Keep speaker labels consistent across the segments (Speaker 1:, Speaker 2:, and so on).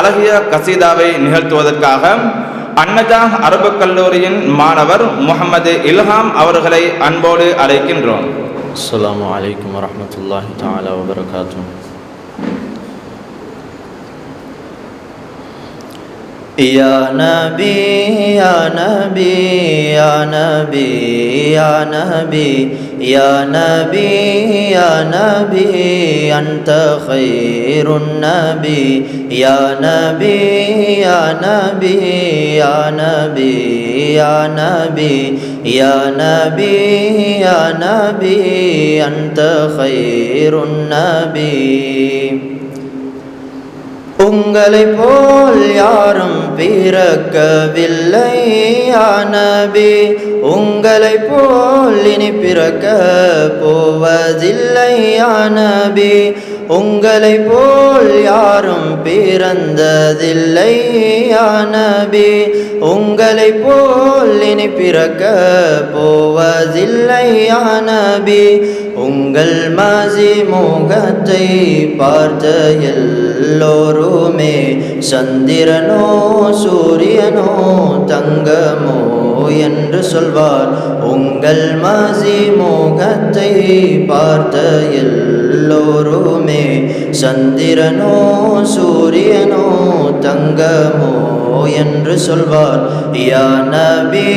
Speaker 1: அழகிய கசீதாவை நிகழ்த்துவதற்காக அன்னஜா அரபு கல்லூரியின் மாணவர் முகமது இல்ஹாம் அவர்களை அன்போடு அழைக்கின்றோம்
Speaker 2: السلام عليكم ورحمة الله تعالى وبركاته يا نبي يا نبي يا نبي يا نبي يا نبي يا نبي أنت خير النبي يا نبي يا نبي يا نبي يا نبي يا نبي يا نبي أنت خير النبي உங்களை போல் யாரும் பிறக்கவில்லை ஆனபி உங்களை போல் இனி பிறக்க போவதில்லை ஆனபி உங்களை போல் யாரும் பிறந்ததில்லை ஆனபி உங்களை போல் இனி பிறக்க போவதில்லை ஆனபி உங்கள் மாசி முகத்தை பார்த்த எல்லோருமே சந்திரனோ சூரியனோ தங்கமோ என்று சொல்வார். உங்கள் மாசி முகத்தை பார்த்த எல்லோருமே சந்திரனோ சூரியனோ தங்கமோ என்று சொல்வார். யா நபி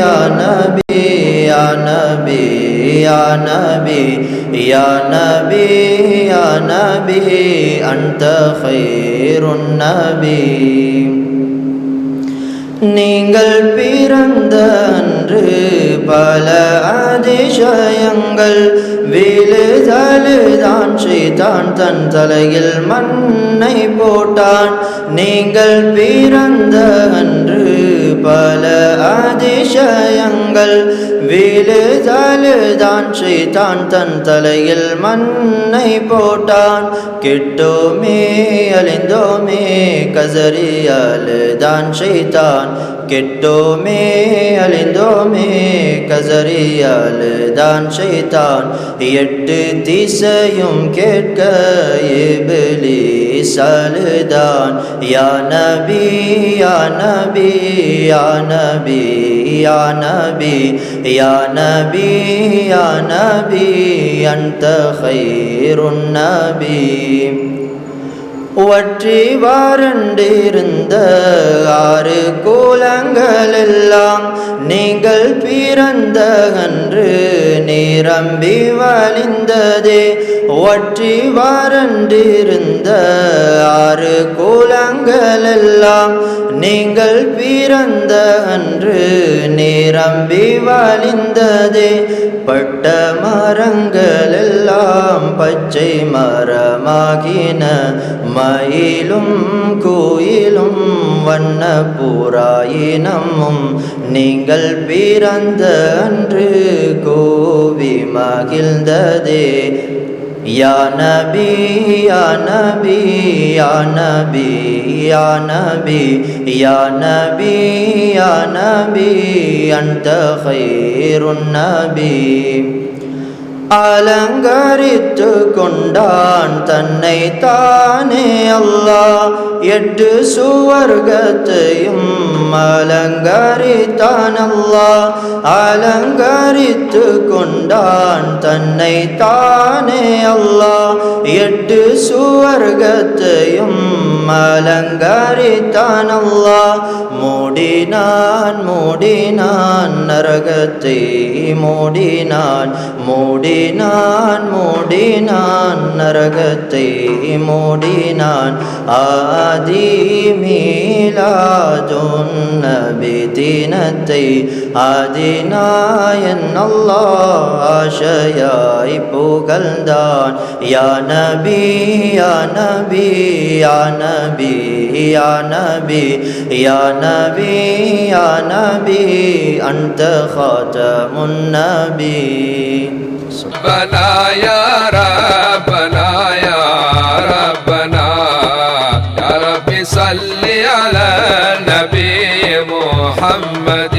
Speaker 2: யா நபி யா நபி. யா நபி யா நபி யா நபி அன்த ஹைருன் நபி நீங்கள் பிறந்த அன்று பல அதிசயங்கள் விழுதழுதான் செய்தான். தன் தலையில் மண்ணை போட்டான். நீங்கள் பிறந்த அன்று பல அதிசயங்கள். வீழுதழுதான் ஸ்ரீதான் தன் தலையில் மண்ணை போட்டான். கெட்டோமே அழிந்தோமே கசரியாலுதான் ஸ்ரீதான் கெட்டோமே அழிந்தோமே கசரியாலுதான் ஸ்ரீதான் எட்டு திசையும் கேட்க ஏபிலி சலுதான் யா நபி யா நபி யா நபி யா நபி யா நபி யா நபி அன்த ஹைருன் நபி வற்றி வறண்டிருந்த ஆறு கூலங்கள் எல்லாம் நீங்கள் பிறந்த அன்று நிரம்பி வழிந்ததே ஒற்றி வறண்டிருந்த ஆறு குலங்களெல்லாம் நீங்கள் பிறந்த அன்று நிரம்பி வழிந்ததே. பட்ட மரங்களெல்லாம் பச்சை மரமாகின மயிலும் கோயிலும் வண்ண புறாயினமும் நீங்கள் பிறந்த அன்று கோவி மகிழ்ந்ததே. யானபி யானபி யானபி யானபி யானபி நபி யா நபி. அலங்கரித்து கொண்டான் தன்னை தானே அல்லா எட்டு சுவர்க்கத்தையும் அலங்கரித்தான் அல்லா அலங்கரித்து கொண்டான் தன்னை தானே அல்லாஹ். எட்டு சுவர்க்கத்தையும் அலங்கரித்தான் அல்லா மூடினான் மூடினான் நரகத்தை மூடினான் மூடினான் மூடினான் நரகத்தை மூடினான். ஆதி மீலாதுன் நபி தினத்தை ஆதினாயன் அல்லா ஆசையாய் புகழ்ந்தான். யான نبي يا نبي يا نبي يا نبي يا نبي يا نبي أنت خاتم النبي.
Speaker 3: ربنا يا ربنا يا ربنا يا ربي صل على النبي محمد.